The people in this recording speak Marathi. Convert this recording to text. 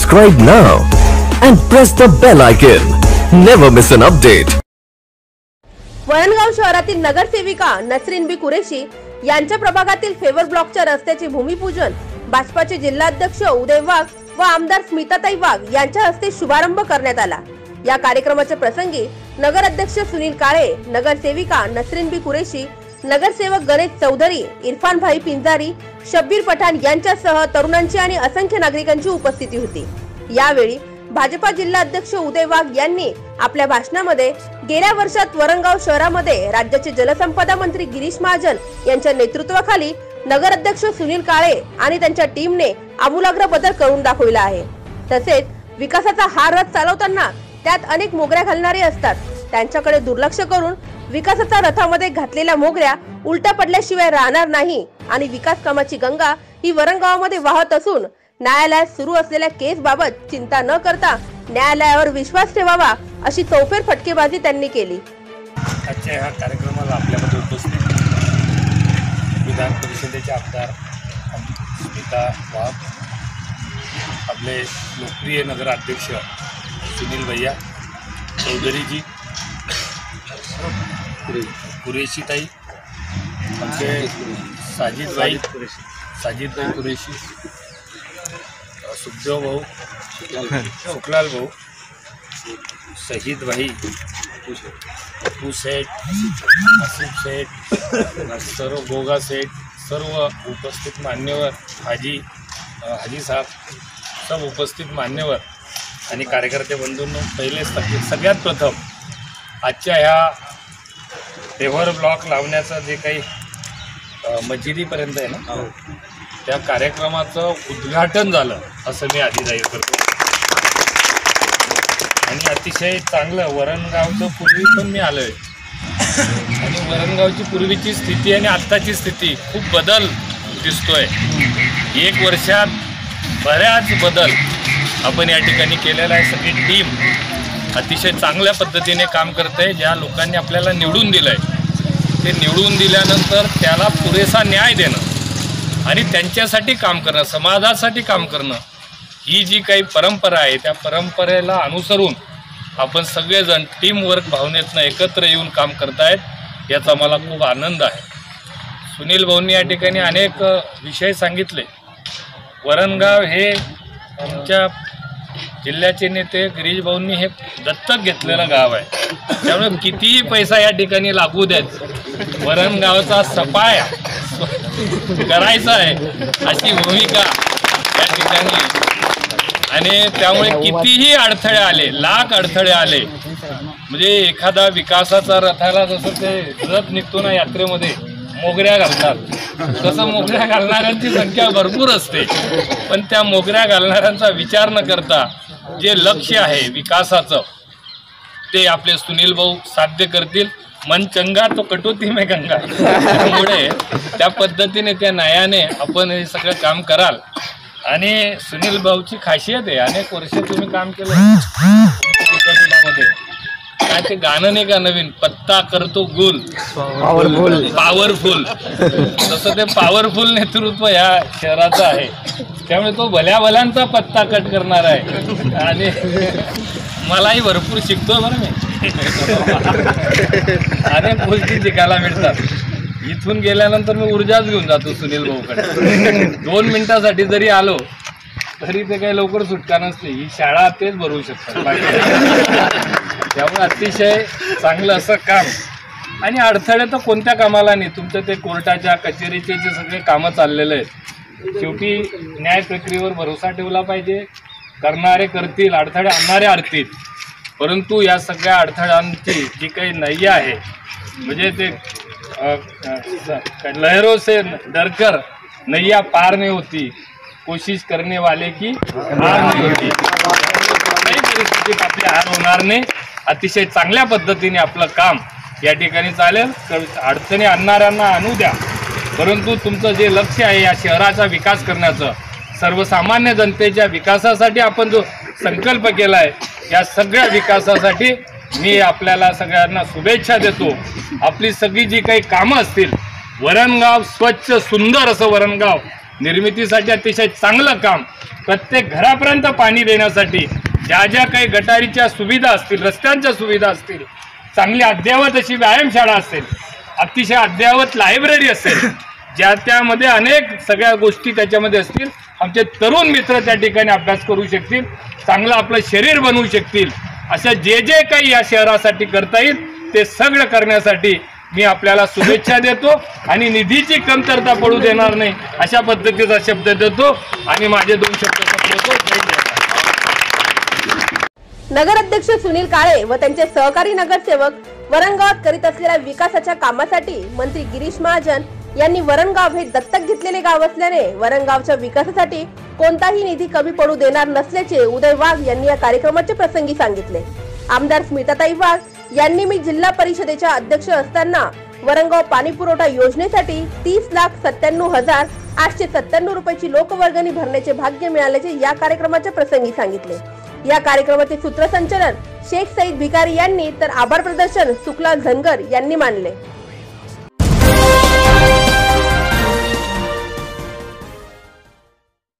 Subscribe now and press the bell icon. Never miss an update. Varangaon शहरातील नगरसेविका नसरीन बी कुरेशी यांच्या प्रभागातील फेवर ब्लॉकच्या रस्त्याचे भूमिपूजन भाजपाचे जिल्हाध्यक्ष उदय वाघ व आमदार स्मिताताई वाघ यांच्या हस्ते शुभारंभ करण्यात आला या कार्यक्रमाच्या प्रसंगी नगर अध्यक्ष सुनील काळे नगरसेविका नसरीन बी कुरेशी नगरसेवक गणेश चौधरी इरफान भाई पिंजारी शब्बीर पठाण यांच्यासह तरुणांची आणि असंख्य नागरिकांची उपस्थिती होती. यावेळी भाजपा जिल्हा अध्यक्ष उदय वाघ यांनी आपल्या भाषणामध्ये गेल्या वर्षात वरणगाव शहरामध्ये राज्याचे जलसंपदा मंत्री गिरीश महाजन यांच्या नेतृत्वाखाली नगर अध्यक्ष सुनील काळे आणि त्यांच्या टीमने आमूलाग्र बदल करून दाखविला आहे. तसेच विकासाचा हा रथ चालवताना त्यात अनेक मोगऱ्या घालणारे असतात. त्यांच्याकडे दुर्लक्ष करून विकासाच्या रथामध्ये घातलेल्या मोगऱ्या उलटा पडल्याशिवाय राहणार नाही. आणि विकास कामाची गंगा ही वरणगावामध्ये वाहत असून न्यायालयात सुरू असलेल्या केस बाबत चिंता न करता न्यायालयावर विश्वास ठेवावा अशी चौफेर फटकेबाजी त्यांनी केली. आजच्या ह्या कार्यक्रमाला आपल्यामध्ये उपस्थित विधान परिषदेचे आमदार स्मिता वाघ आपले लोकप्रिय नगराध्यक्ष सुनील भैया चौधरीजी कुरेशीताई आमचे साजिदभाई साजिदभाई कुरेशी. सुखदेव भाऊ. सुखलाल भाऊ. शहीद भाई शेठ सेठ. शेठ सेठ. सर्व गोगा सेठ. सर्व उपस्थित मान्यवर हाजी हाजी साहेब. सब उपस्थित मान्यवर आणि कार्यकर्ते बंधूंनो पहिले सगळ्यात प्रथम आजच्या ह्या पेव्हर ब्लॉक लावण्याचं जे काही मजिदीपर्यंत आहे ना? त्या कार्यक्रमाचं उद्घाटन झालं असं मी आधी जाहीर करतो. आणि अतिशय चांगलं वरणगावचं पूर्वी पण मी आलोय. आणि वरणगावची पूर्वीची स्थिती आणि आत्ताची स्थिती खूप बदल दिसतोय. एक वर्षात बऱ्याच बदल आपण या ठिकाणी केलेला आहे. सगळी टीम अतिशय चांगल्या पद्धतीने काम करते ज्या लोकांनी आपल्याला निवडून दिलं आहे ते निवडून दिल्यानंतर त्याला पुरेसा न्याय देणं आणि त्यांच्यासाठी काम करणं समाजासाठी काम करणं ही जी काही परंपरा आहे त्या परंपरेला अनुसरून आपण सगळेजण टीमवर्क भावनेतनं एकत्र येऊन काम करतायत याचा मला खूप आनंद आहे. सुनील भाऊंनी या ठिकाणी अनेक विषय सांगितले. वरणगाव हे आमच्या जिल्ह्याचे नेते गिरीश भाऊंनी हे दत्तक घेतलेलं गाव आहे. त्यामुळे कितीही पैसा या ठिकाणी लागू देत वरणगावचा सफाया करायचा आहे अशी भूमिका या ठिकाणी. आणि त्यामुळे कितीही अडथळे आले लाख अडथळे आले म्हणजे एखादा विकासाचा रथाला जसं ते रथ निघतो ना यात्रेमध्ये मोगऱ्या घालतात. तसं मोगऱ्या घालणाऱ्यांची संख्या भरपूर असते. पण त्या मोगऱ्या घालणाऱ्यांचा विचार न करता जे लक्ष आहे विकासाचं ते आपले सुनील भाऊ साध्य करतील. मन चंगा तो कटोती में गंगा. त्यामुळे त्या पद्धतीने त्या न्यायाने आपण हे सगळं काम कराल. आणि सुनील भाऊची खासियत आहे अनेक वर्ष तुम्ही काम केलं. विद्यापीठामध्ये काय ते गाणं नाही का नवीन? पत्ता करतो गुल. पॉवरफुल पॉवरफुल तसं ते पॉवरफुल नेतृत्व या शहराचं आहे. त्यामुळे तो भल्या भल्यांचा पत्ता कट करणार आहे. आणि मलाही भरपूर शिकतो बरं मी. अनेक गोष्टी शिकायला मिळतात. इथून गेल्यानंतर मी ऊर्जाच घेऊन जातो सुनील भाऊकडे. दोन मिनिटासाठी जरी आलो तरी ते काही लवकर सुटका नसते ही शाळा तेच भरवू शकतात. त्यामुळे अतिशय चांगलं असं काम. आणि अडथळे तर कोणत्या कामाला नाही. तुमचं ते कोर्टाच्या कचेरीचे जे सगळे कामं चाललेले आहेत शेवटी न्याय प्रक्रियेवर भरोसा ठेवला पाहिजे. करणारे करतील अडथळे आणणारे अडतील परंतु या सगळ्या अडथळ्यांची जी काही नाही आहे म्हणजे ते लहरों से डरकर नैया पार नहीं होती. कोशिश करने वाले की हार नहीं होती. कोणत्याही परिस्थितीत आपली हार होणार नाही. अतिशय चांगल्या पद्धतीने आपलं काम या ठिकाणी चालेल. अडचणी आणणाऱ्यांना आणू द्या. परंतु तुमचं जे लक्ष आहे या शहराचा विकास करण्याचं सर्वसामान्य जनतेच्या विकासासाठी आपण जो संकल्प केला आहे या सगळ्या विकासासाठी मी आपल्याला सगळ्यांना शुभेच्छा देतो. आपली सगळी जी काही कामं असतील वरणगाव स्वच्छ सुंदर असं वरणगाव निर्मितीसाठी अतिशय चांगलं काम प्रत्येक घरापर्यंत पाणी देण्यासाठी ज्या ज्या काही गटारीच्या सुविधा असतील रस्त्यांच्या सुविधा असतील चांगली अद्ययावत अशी व्यायामशाळा असेल अतिशय अद्ययावत लायब्ररी असेल ज्या त्यामध्ये अनेक सगळ्या गोष्टी त्याच्यामध्ये असतील. आमचे तरुण मित्र त्या ठिकाणी अभ्यास करू शकतील चांगलं आपलं शरीर बनवू शकतील. अशा जे जे काही या शहरासाठी करता येईल ते सगळं करण्यासाठी मी आपल्याला शुभेच्छा देतो आणि निधीची कमतरता पडू देणार नाही अशा पद्धतीचा शब्द देतो आणि माझे दोन शब्द संपवतो. नगराध्यक्ष सुनील काळे व त्यांचे सहकारी नगरसेवक वरंगावात करीत असलेल्या विकासाच्या कामासाठी मंत्री गिरीश महाजन यांनी वरणगाव हे दत्तक घेतलेले गाव असल्याने वरणगावच्या विकासासाठी कोणताही निधी कमी पडू देणार नसल्याचे उदय वाघ यांनी या कार्यक्रमाच्या प्रसंगी सांगितले. आमदार स्मिताताई वाघ यांनी मी जिल्हा परिषदेच्या अध्यक्ष असताना वरणगाव पाणी पुरवठा योजनेसाठी तीस लाख सत्त्याण्णव हजार आठशे सत्त्याण्णव रुपयाची लोकवर्गणी भरण्याचे भाग्य मिळाल्याचे या कार्यक्रमाच्या प्रसंगी सांगितले. या कार्यक्रमाचे सूत्रसंचालन शेख सईद भिकारी यांनी तर आभार प्रदर्शन शुक्ला झनगर यांनी मानले.